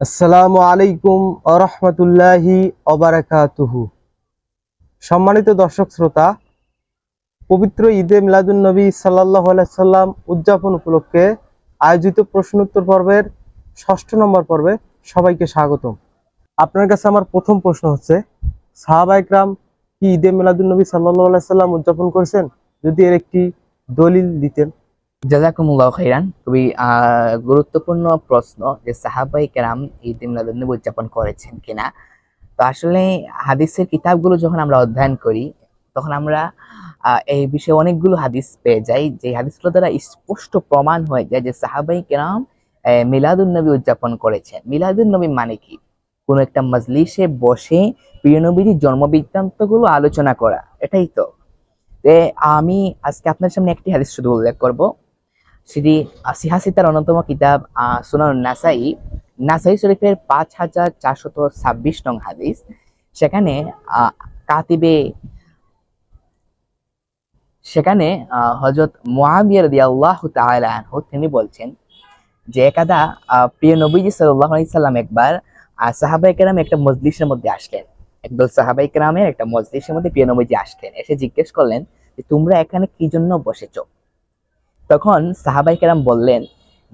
আসসালামু আলাইকুম আরহামতুল্লাহি অবারাকাতুহু সম্মানিত দর্শক শ্রোতা, পবিত্র ঈদে মিলাদুন নবী সাল্লাহ সাল্লাম উদযাপন উপলক্ষে আয়োজিত প্রশ্নোত্তর পর্বের ষষ্ঠ নম্বর পর্বে সবাইকে স্বাগতম। আপনার কাছে আমার প্রথম প্রশ্ন হচ্ছে, সাহাবা ইকরাম কি ঈদে মিলাদুন নবী সাল্লাহ সাল্লাম উদযাপন করেছেন? যদি এর একটি দলিল দিতেন। জাজাকুমুল্লাহ খাইরান। খুবই গুরুত্বপূর্ণ প্রশ্ন যে সাহাবাই কেরাম ঈদ মিলাদুন্নবী উদযাপন করেছেন কিনা। তো আসলে হাদিসের কিতাবগুলো যখন আমরা অধ্যয়ন করি, তখন আমরা এই বিষয়ে অনেকগুলো হাদিস পেয়ে যাই। যে হাদিসগুলো দ্বারা স্পষ্ট প্রমাণ হয়ে যায় যে সাহাবাই কেরাম মিলাদুন নবী উদযাপন করেছেন। মিলাদুন নবী মানে কি? কোনো একটা মজলিসে বসে প্রিয় নবীর জন্ম বৃত্তান্তগুলো আলোচনা করা, এটাই তে আমি আজকে আপনার সামনে একটি হাদিস শুধু উল্লেখ করব। সেটি সিহাসিতার অন্যতম কিতাব সুনান নাসাই নাসাই শরীফের পাঁচ হাজার চারশত ছাব্বিশ নং হাদিস। সেখানে কাতিবে সেখানে হজরত মোয়াবিয়া রাদিয়াল্লাহু তাআলা আনহু তিনি বলছেন যে একাদা প্রিয় নবীজি আলাইহি সাল্লাম একবার আহ, সাহাবায়ে কেরাম একটা মজলিসের মধ্যে আসলেন। একদল সাহাবাই কেরামের একটা মজলিসের মধ্যে প্রিয় নবীজি আসলেন। এসে জিজ্ঞেস করলেন যে তোমরা এখানে কি জন্য বসেছো? তখন সাহাবাই কেরাম বললেন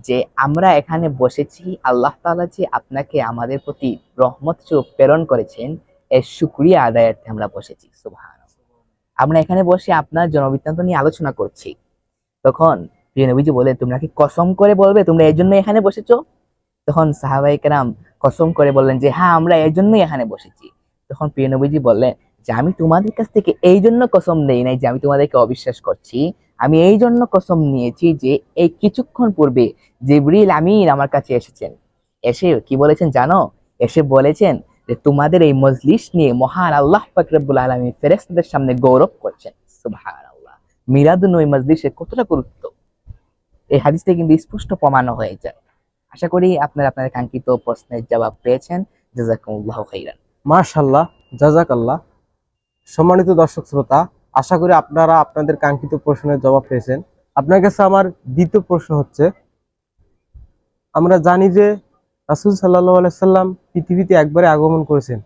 যে, আমরা এখানে বসেছি, আল্লাহ তাআলা যে আপনাকে আমাদের প্রতি রহমত স্বরূপ প্রেরণ করেছেন, এর শুকরিয়া আদায়ার্থে আমরা বসেছি। সুবহান আমরা এখানে বসে আপনার জনবৃত্তান্ত নিয়ে আলোচনা করছি। তখন প্রিয় নবীজি বলে তোমরা কি কসম করে বলবে? তোমরা এই জন্য এখানে বসেছো? তখন সাহাবাই কেরাম কসম করে বললেন যে হ্যাঁ আমরা এর জন্যই এখানে বসেছি। তখন প্রিয় নবীজি বললেন যে, আমি তোমাদের কাছ থেকে এই জন্য কসম নেই নাই যে, আমি তোমাদেরকে অবিশ্বাস করছি আমি এই জন্য কসম নিয়েছি যে এই কিছুক্ষণ পূর্বে জিবরিল আমিন আমার কাছে এসেছেন। এসে কি বলেছেন জানো? এসে বলেছেন যে তোমাদের এই মজলিস নিয়ে মহান আল্লাহ ফাকরাবুল আলমী ফেরেস্তাদের সামনে গৌরব করছেন। মিরাদুন ওই মজলিসের কতটা গুরুত্ব? এই হাদিসটা কিন্তু স্পষ্ট প্রমাণ হয়ে যায় আশা করি আপনারা আপনাদের কাঙ্ক্ষিত প্রশ্নের জবাব পেয়েছেন। জাজাকুমুল্লাহ খাইরান। মাশাল্লাহ জাজাক আল্লাহ সম্মানিত দর্শক শ্রোতা আশা করি আপনারা আপনাদের কাঙ্ক্ষিত প্রশ্নের জবাব পেয়েছেন। আপনার কাছে আমার দ্বিতীয় প্রশ্ন হচ্ছে, আমরা জানি যে রাসুল সাল্লাহ সাল্লাম পৃথিবীতে একবারে আগমন করেছেন।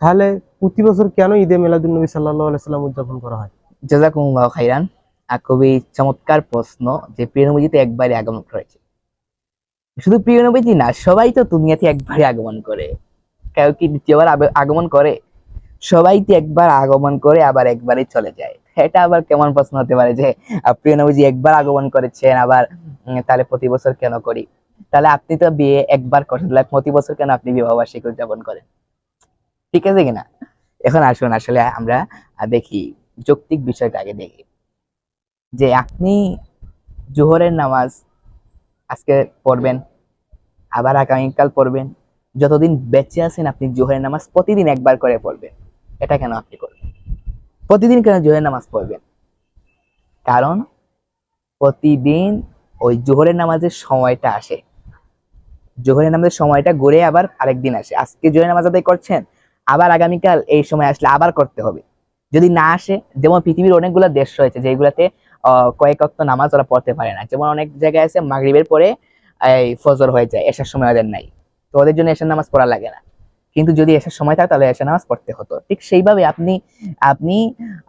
তাহলে প্রতি বছর কেন ঈদে মিলাদুল নবী সাল্লাহ সাল্লাম উদযাপন করা হয়? জাজাকুমুল্লাহ খাইরান খুবই চমৎকার প্রশ্ন যে প্রিয় নবীজিতে একবারে আগমন করেছে। শুধু প্রিয় নবীজি না, সবাই তো দুনিয়াতে একবারে আগমন করে। কেউ কি দ্বিতীয়বার আগমন করে? সবাই তো একবার আগমন করে আবার একবারই চলে যায়। এটা আবার কেমন প্রশ্ন হতে পারে যে প্রিয় একবার আগমন করেছেন, আবার তাহলে প্রতি বছর কেন করি? তাহলে আপনি তো বিয়ে একবার করেন প্রতি বছর কেন আপনি বিবাহ বার্ষিকী উদযাপন করেন? ঠিক আছে কিনা? এখন আসুন, আসলে আমরা দেখি যৌক্তিক বিষয়টা আগে দেখি। যে আপনি জোহরের নামাজ আজকে পড়বেন, আবার আগামীকাল পড়বেন, যতদিন বেঁচে আছেন আপনি জোহরের নামাজ প্রতিদিন একবার করে পড়বেন। এটা কেন আপনি করবেন? প্রতিদিন কেন জোহরের নামাজ পড়বেন? কারণ প্রতিদিন ওই জোহরের নামাজের সময়টা আসে। জোহরের নামাজের সময়টা ঘুরে আবার আরেকদিন আসে। আজকে জোহরের নামাজ আদায় করছেন, আবার আগামীকাল এই সময় আসলে আবার করতে হবে। যদি না আসে, যেমন পৃথিবীর অনেকগুলো দেশ রয়েছে, যেগুলাতে কয়েক অক্ত নামাজ ওরা পড়তে পারে না। যেমন অনেক জায়গায় আছে, মাগরিবের পরে এই ফজর হয়ে যায় এসার সময় ওদের নাই। তো ওদের জন্য এসার নামাজ পড়া লাগে না। কিন্তু যদি এসার সময় থাকে তাহলে এসার নামাজ পড়তে হতো। ঠিক সেইভাবে আপনি আপনি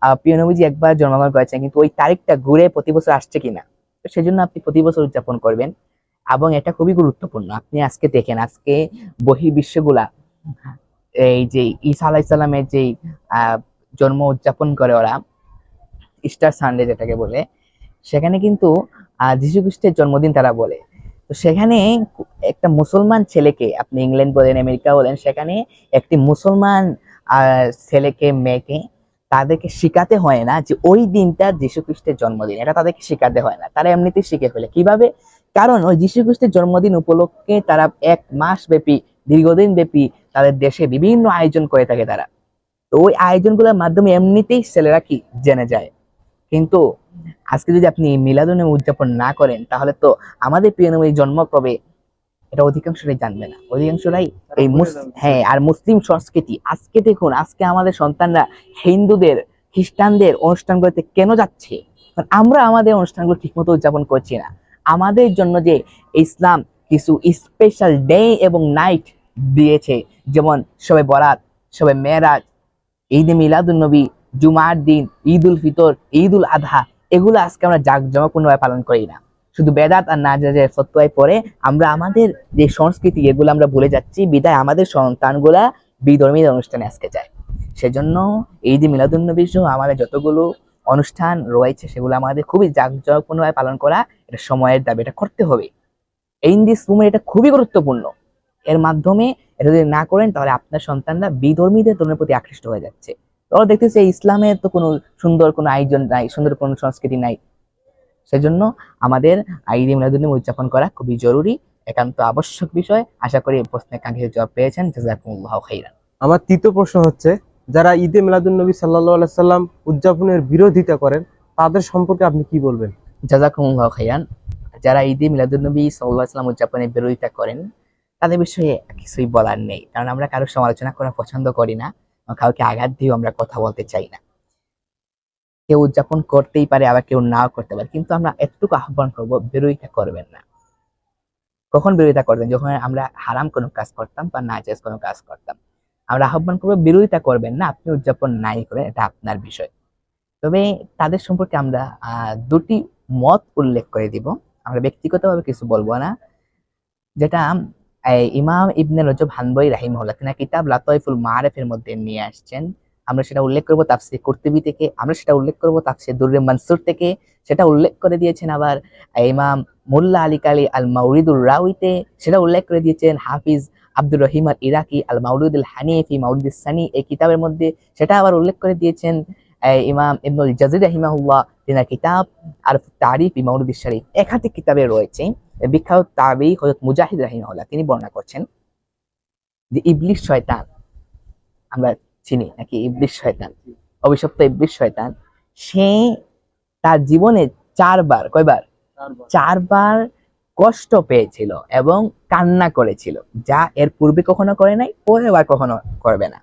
আহ, প্রিয় নবীজি একবার জন্মগ্রহণ করেছেন কিন্তু ওই তারিখটা ঘুরে প্রতি বছর আসছে কিনা? তো সেজন্য আপনি প্রতি বছর উদযাপন করবেন এবং এটা খুবই গুরুত্বপূর্ণ। আপনি আজকে দেখেন আজকে বহির্বিশ্বগুলা এই যে ঈসা আলাইসাল্লামের যে জন্ম উদযাপন করে ওরা ইস্টার সানডে যেটাকে বলে সেখানে কিন্তু যীশু খ্রিস্টের জন্মদিন তারা বলে। তো সেখানে একটা মুসলমান ছেলেকে, আপনি ইংল্যান্ড বলেন, আমেরিকা বলেন, সেখানে একটি মুসলমান ছেলেকে, মেয়েকে তাদেরকে শিখাতে হয় না যে ওই দিনটা যীশু খ্রিস্টের জন্মদিন। এটা তাদেরকে শিখাতে হয় না। তারা এমনিতেই শিখে ফেলে। কীভাবে? কারণ ওই যীশু খ্রিস্টের জন্মদিন উপলক্ষে তারা এক মাস ব্যাপী, দীর্ঘদিন ব্যাপী তাদের দেশে বিভিন্ন আয়োজন করে থাকে তারা। তো ওই আয়োজনগুলোর মাধ্যমে এমনিতেই ছেলেরা কি জেনে যায়? কিন্তু আজকে যদি আপনি মিলাদুনে উদযাপন না করেন তাহলে তো আমাদের প্রিয় নবীর জন্ম কবে? এটা অধিকাংশরাই জানবে না। অধিকাংশরাই এই হ্যাঁ আর মুসলিম সংস্কৃতি আজকে দেখুন আজকে আমাদের সন্তানরা হিন্দুদের খ্রিস্টানদের অনুষ্ঠানগুলোতে কেন যাচ্ছে? আমরা আমাদের অনুষ্ঠানগুলো ঠিকমতো উদযাপন করছি না। আমাদের জন্য যে ইসলাম কিছু স্পেশাল ডে এবং নাইট দিয়েছে যেমন সবে বরাত সবে মেরাজ ঈদে মিলাদুন্নবী জুমার দিন ঈদ উল ফিতর ঈদ উল আধা, এগুলো আজকে আমরা জাঁকজমকপূর্ণভাবে পালন করি না। শুধু বেদাত আর নাজাজের ফতোয়ায় পরে আমরা আমাদের যে সংস্কৃতি, এগুলো আমরা ভুলে যাচ্ছি, বিদায় আমাদের সন্তানগুলা বিধর্মী অনুষ্ঠানে আজকে যায়। সেজন্য এই যে মিলাদুন্নবী সহ আমাদের যতগুলো অনুষ্ঠান রয়েছে, সেগুলো আমাদের খুবই জাঁকজমকপূর্ণভাবে পালন করা এটা সময়ের দাবি, এটা করতে হবে। ইন দিস মুমেন্ট এটা খুবই গুরুত্বপূর্ণ। এর মাধ্যমে এটা যদি না করেন, তাহলে আপনার সন্তানরা বিধর্মীদের ধর্মের প্রতি আকৃষ্ট হয়ে যাচ্ছে। তোরা দেখতেছে ইসলামের তো কোনো সুন্দর কোনো আয়োজন নাই সুন্দর কোনো সংস্কৃতি নাই। সেজন্য আমাদের ঈদ মিলাদুন্নবী উদযাপন করা খুবই জরুরি একান্ত আবশ্যক বিষয়। আশা করি প্রশ্নের কাঙ্ক্ষিত জবাব পেয়েছেন। জাজাকুমুল্লাহ খাইরান। আমার তৃতীয় প্রশ্ন হচ্ছে যারা ঈদে মিলাদুন্নবী সাল্লাহ সাল্লাম উদযাপনের বিরোধিতা করেন তাদের সম্পর্কে আপনি কি বলবেন? জাজাকুমুল্লাহ খাইরান। যারা ঈদে মিলাদুন্নবী সাল্লাহ সাল্লাম উদযাপনের বিরোধিতা করেন তাদের বিষয়ে কিছুই বলার নেই। কারণ আমরা কারও সমালোচনা করা পছন্দ করি না। কাউকে আঘাত দিয়েও আমরা কথা বলতে চাই না। কেউ উদযাপন করতেই পারে, আবার কেউ নাও করতে পারে, কিন্তু আমরা এতটুকু আহ্বান করব, বিরোধিতা করবেন না। কখন বিরোধিতা করবেন? যখন আমরা হারাম কোনো কাজ করতাম বা নাজাজ কোনো কাজ করতাম, আমরা আহ্বান করব, বিরোধিতা করবেন না, আপনি উদযাপন নাই করেন এটা আপনার বিষয়। তবে তাদের সম্পর্কে আমরা দুটি মত উল্লেখ করে দিব। আমরা ব্যক্তিগতভাবে কিছু বলব না, যেটা ইমাম ইবনে রজব হানবই রাহিমহুল্লাহ তিনি কিতাব লাতয়ফুল মারেফের মধ্যে নিয়ে আসছেন। আমরা সেটা উল্লেখ করব তাফসির কুর্তুবি থেকে, আমরা সেটা উল্লেখ করব তাফসির দুর্রে মানসুর থেকে। সেটা উল্লেখ করে দিয়েছেন আবার ইমাম মোল্লা আলী কালী আল মাউরিদুল রাউইতে, সেটা উল্লেখ করে দিয়েছেন হাফিজ আব্দুর রহিম আল ইরাকি আল মাউরুদুল হানিফি মাউরুদ সানি এই কিতাবের মধ্যে। সেটা আবার উল্লেখ করে দিয়েছেন ইমাম ইবনুল জাজির রাহিমাহুল্লাহ, তিনার কিতাব আর তারিফ মাউরুদ শরীফ। একাধিক কিতাবে রয়েছে। বিখ্যাত তাবি হযরত মুজাহিদ রাহিমাহুল্লাহ তিনি বর্ণনা করছেন যে ইবলিশ শয়তান আমরা চিনি নাকি ইবলিশ শয়তান অভিশপ্ত ইবলিশ শয়তান সে তার জীবনে চারবার কয়বার? চারবার। কষ্ট পেয়েছিল এবং কান্না করেছিল যা এর পূর্বে কখনো করে নাই পরের কখনো করবে না।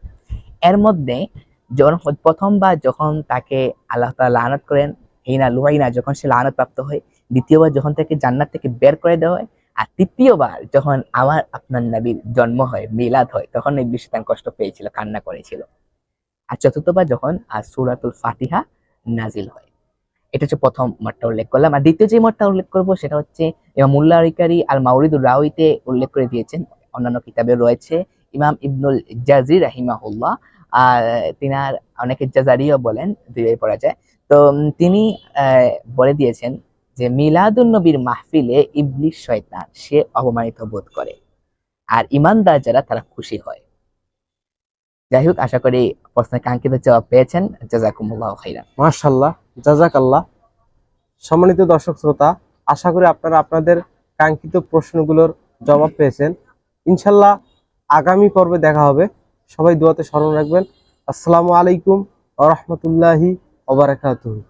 এর মধ্যে যখন প্রথমবার যখন তাকে আল্লাহ তাআলা লানত করেন হিনা লুহাইনা যখন সে লানত প্রাপ্ত হয় দ্বিতীয়বার যখন তাকে জান্নাত থেকে বের করে দেওয়া হয়, আর তৃতীয়বার যখন আমার আপনার নবীর জন্ম হয়, মিলাদ হয়, তখন এই বিশ্বতান কষ্ট পেয়েছিল, কান্না করেছিল। আর চতুর্থবার যখন আর সুরাতুল ফাতিহা নাজিল হয়। এটা হচ্ছে প্রথম মতটা উল্লেখ করলাম। আর দ্বিতীয় যে মতটা উল্লেখ করব, সেটা হচ্ছে ইমাম মুল্লা আরিকারি আল মাউরিদুর রাউইতে উল্লেখ করে দিয়েছেন। অন্যান্য কিতাবে রয়েছে ইমাম ইবনুল জাজির রাহিমাহুল্লাহ। আর তিনার অনেকে জাজারিও বলেন, দুইভাবে পড়া যায়। তো তিনি বলে দিয়েছেন যে মিলাদুন নবীর মাহফিলে ইবলিশ শয়তান, সে অপমানিত বোধ করে। আর ইমানদার যারা, তারা খুশি হয়। যাই হোক, আশা করি প্রশ্নের কাঙ্ক্ষিত জবাব পেয়েছেন। জাজাকুমুল্লাহ খাইরান। মার্শাল্লাহ জাজাক সম্মানিত দর্শক শ্রোতা, আশা করি আপনারা আপনাদের কাঙ্ক্ষিত প্রশ্নগুলোর জবাব পেয়েছেন। ইনশাল্লাহ আগামী পর্বে দেখা হবে। সবাই দোয়াতে স্মরণ রাখবেন। আসসালামু আলাইকুম আ রহমতুল্লাহি ওবরাকাতুহু